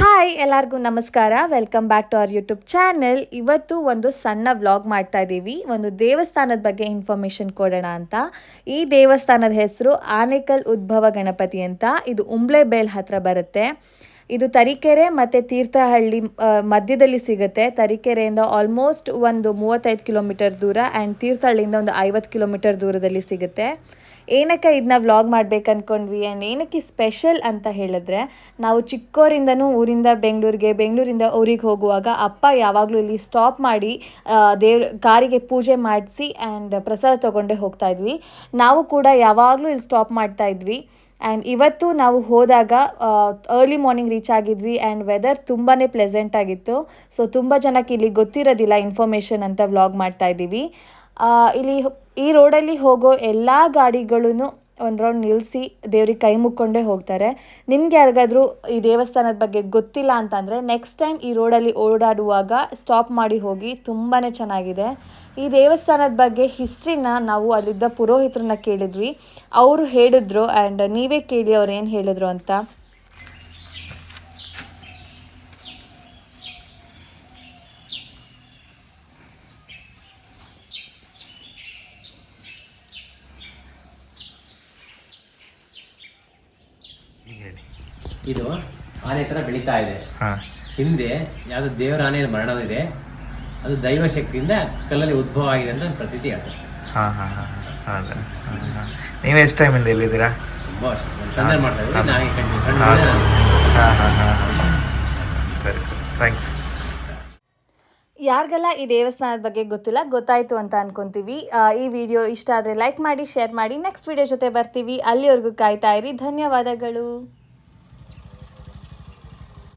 Hi ಎಲ್ಲರಿಗೂ ನಮಸ್ಕಾರ. Welcome back to our YouTube channel ಇವತ್ತು ಒಂದು ಸಣ್ಣ ವ್ಲಾಗ್ ಮಾಡ್ತಾ ಇದ್ದೀವಿ. ಒಂದು ದೇವಸ್ಥಾನದ ಬಗ್ಗೆ ಇನ್ಫಾರ್ಮೇಷನ್ ಕೊಡೋಣ ಅಂತ. ಈ ದೇವಸ್ಥಾನದ ಹೆಸರು ಆನೇಕಲ್ ಉದ್ಭವ ಗಣಪತಿ ಅಂತ. ಇದು ಉಂಬ್ಳೆ ಬೇಲ್ ಹತ್ರ ಬರುತ್ತೆ. ಇದು ತರೀಕೆರೆ ಮತ್ತು ತೀರ್ಥಹಳ್ಳಿ ಮಧ್ಯದಲ್ಲಿ ಸಿಗುತ್ತೆ. ತರೀಕೆರೆಯಿಂದ ಆಲ್ಮೋಸ್ಟ್ ಒಂದು ಮೂವತ್ತೈದು ಕಿಲೋಮೀಟರ್ ದೂರ ಆ್ಯಂಡ್ ತೀರ್ಥಹಳ್ಳಿಯಿಂದ ಒಂದು ಐವತ್ತು ಕಿಲೋಮೀಟರ್ ದೂರದಲ್ಲಿ ಸಿಗುತ್ತೆ. ಏನಕ್ಕೆ ಇದನ್ನ ವ್ಲಾಗ್ ಮಾಡ್ಬೇಕು ಅಂದ್ಕೊಂಡ್ವಿ ಆ್ಯಂಡ್ ಏನಕ್ಕೆ ಸ್ಪೆಷಲ್ ಅಂತ ಹೇಳಿದ್ರೆ, ನಾವು ಚಿಕ್ಕೋರಿಂದನೂ ಊರಿಂದ ಬೆಂಗಳೂರಿಗೆ, ಬೆಂಗಳೂರಿಂದ ಊರಿಗೆ ಹೋಗುವಾಗ ಅಪ್ಪ ಯಾವಾಗಲೂ ಇಲ್ಲಿ ಸ್ಟಾಪ್ ಮಾಡಿ ದೇವ್ರ, ಕಾರಿಗೆ ಪೂಜೆ ಮಾಡಿಸಿ ಆ್ಯಂಡ್ ಪ್ರಸಾದ ತೊಗೊಂಡೇ ಹೋಗ್ತಾ ಇದ್ವಿ. ನಾವು ಕೂಡ ಯಾವಾಗಲೂ ಇಲ್ಲಿ ಸ್ಟಾಪ್ ಮಾಡ್ತಾ ಇದ್ವಿ. ಆ್ಯಂಡ್ ಇವತ್ತು ನಾವು ಹೋದಾಗ ಅರ್ಲಿ ಮಾರ್ನಿಂಗ್ ರೀಚ್ ಆಗಿದ್ವಿ ಆ್ಯಂಡ್ ವೆದರ್ ತುಂಬಾ ಪ್ಲೆಸೆಂಟ್ ಆಗಿತ್ತು. ಸೊ ತುಂಬ ಜನಕ್ಕೆ ಇಲ್ಲಿ ಗೊತ್ತಿರೋದಿಲ್ಲ ಇನ್ಫಾರ್ಮೇಷನ್ ಅಂತ ವ್ಲಾಗ್ ಮಾಡ್ತಾ ಇದ್ದೀವಿ. ಇಲ್ಲಿ ಈ ರೋಡಲ್ಲಿ ಹೋಗೋ ಎಲ್ಲ ಗಾಡಿಗಳೂ ಒಂದು ರೌಂಡ್ ನಿಲ್ಲಿಸಿ ದೇವ್ರಿಗೆ ಕೈ ಮುಕ್ಕೊಂಡೇ ಹೋಗ್ತಾರೆ. ನಿಮ್ಗೆ ಯಾರಿಗಾದ್ರೂ ಈ ದೇವಸ್ಥಾನದ ಬಗ್ಗೆ ಗೊತ್ತಿಲ್ಲ ಅಂತಂದರೆ ನೆಕ್ಸ್ಟ್ ಟೈಮ್ ಈ ರೋಡಲ್ಲಿ ಓಡಾಡುವಾಗ ಸ್ಟಾಪ್ ಮಾಡಿ ಹೋಗಿ ತುಂಬಾ ಚೆನ್ನಾಗಿದೆ. ಈ ದೇವಸ್ಥಾನದ ಬಗ್ಗೆ ಹಿಸ್ಟ್ರಿನ ನಾವು ಅಲ್ಲಿದ್ದ ಪುರೋಹಿತರನ್ನ ಕೇಳಿದ್ವಿ. ಅವರು ಹೇಳಿದ್ರು ಆ್ಯಂಡ್ ನೀವೇ ಕೇಳಿ ಅವ್ರು ಏನು ಹೇಳಿದ್ರು ಅಂತ. ಇದು ಆನೆ ಥರ ಬೆಳೀತಾ ಇದೆ. ಹಾಂ. ಹಿಂದೆ ಯಾವ್ದು ದೇವರ ಆನೆ ಮರಣವಿದೆ ಅದು ದೈವ ಶಕ್ತಿಯಿಂದ ಕಲ್ಲಲ್ಲಿ ಉದ್ಭವ ಆಗಿದೆ ಅಂತ ಪ್ರತೀತಿ ಆಗ್ತದೆ ಹಾಂ ಹಾಂ ಹಾಂ ಹೌದಾ ನೀವು ಎಷ್ಟು ಟೈಮಿಂದ ಇಲ್ಲಿದ್ದೀರಾ ತುಂಬ ತಂದೆ ಮಾಡ್ತಾ ನಾನೇ ಹಾಂ ಹಾಂ. ಹಾಂ ಹಾಂ ಸರಿ ಸರಿ. ಥ್ಯಾಂಕ್ಸ್ ಯಾರಿಗೆಲ್ಲ ಈ ದೇವಸ್ಥಾನದ ಬಗ್ಗೆ ಗೊತ್ತಿಲ್ಲ, ಗೊತ್ತಾಯಿತು ಅಂತ ಅನ್ಕೊಂತೀವಿ. ಈ ವಿಡಿಯೋ ಇಷ್ಟ ಆದರೆ ಲೈಕ್ ಮಾಡಿ ಶೇರ್ ಮಾಡಿ. ನೆಕ್ಸ್ಟ್ ವಿಡಿಯೋ ಜೊತೆ ಬರ್ತೀವಿ. ಅಲ್ಲಿವರೆಗೂ ಕಾಯ್ತಾ ಇರಿ. ಧನ್ಯವಾದಗಳು.